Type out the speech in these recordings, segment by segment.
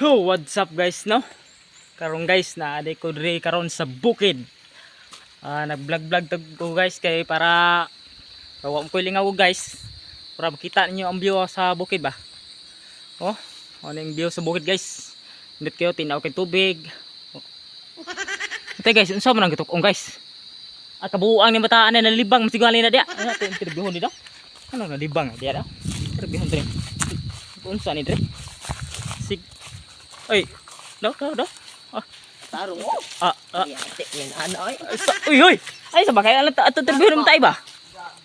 Oh, what's up guys, no? Karon guys, na aday ko diri karon sa bukid. Ah, nag-vlog-vlog tag ko guys kay para kawa ko lingaw guys. Para makita ninyo ang view sa bukid ba. Oh, ano yung view sa bukid guys. Hindi kayo tinaw kay tubig. Ate guys, unsa man ang gitukong guys? At kabuuan ni bataan na nalibang masigali na dia. Ano interviewon di daw? Ano na libang dia daw? Interviewon dire. Unsa ni dire? Ay, daw, daw, daw. Ah, Taro ah, ah. Yan ano ay. Sa, uy, uy! Ay, sa bagay, alam, ato naman tayo ba?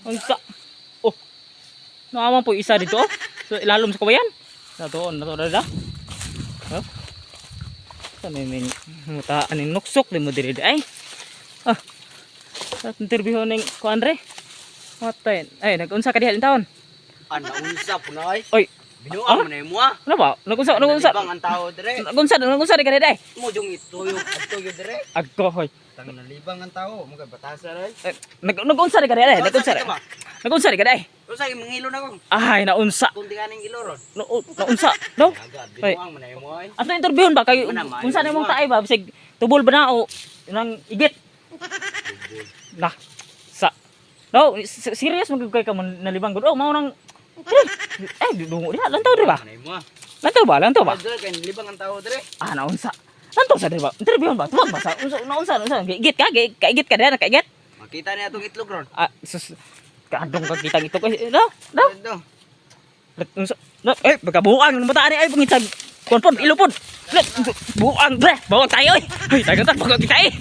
Ang sa, oh, nakaman po isa dito. So, ilalom sa kawayan. Nato, nato, na da. Oh. Saan yung mutaan yung nuksok, di mo diri di ay. Ah, sa interview ng kuandre. Matay, ay, nag-unsa ka diha taon. Ano unsa ay. Oy, Binuang mo na mo ah. ano ba? Nag-unsa, nag-unsa, Nalibang ang tao dire. nag-unsa, nag-unsa di ka di ay. Mo jung ituyo at tuyo dire. Agko, hoy. Tang nalibang ang tao, mo kay batasa ray. Eh, Nag nag-unsa di ka di ay, nag-unsa. Nag-unsa di ka di ay. Usa imong ngilo na kong. Ay, naunsa. Kunti kaning ilo ron. No, naunsa, no? Binuang mo na mo ay. Ato interviewon ba kay saan na imong mo. taay ba bisig tubol ba na o nang igit na sa No, serious mo kay ka nalibang gud. Oh, mao nang eh, eh dungo diha lantaw di ba? Mo na mo ah. Lantaw ba? Lantaw ba? Dire kay nalibang ang tao dire. Ah, naunsa. Lantaw sa di ba? Interviewon ba? Tuwag ba sa unsa naunsa unsa igit ka? Gi- Kaigit ka diha, kaigit? Makita niya atong itlog ron. Ah, sus kadong ka kita ito kasi no? No? Unsa? No, eh, bagabuang ng bataan ni ay pangitsag. Konpon, ilupon. Buang bre, bawag tayo eh. Ay, tayo ta, bawag kita eh.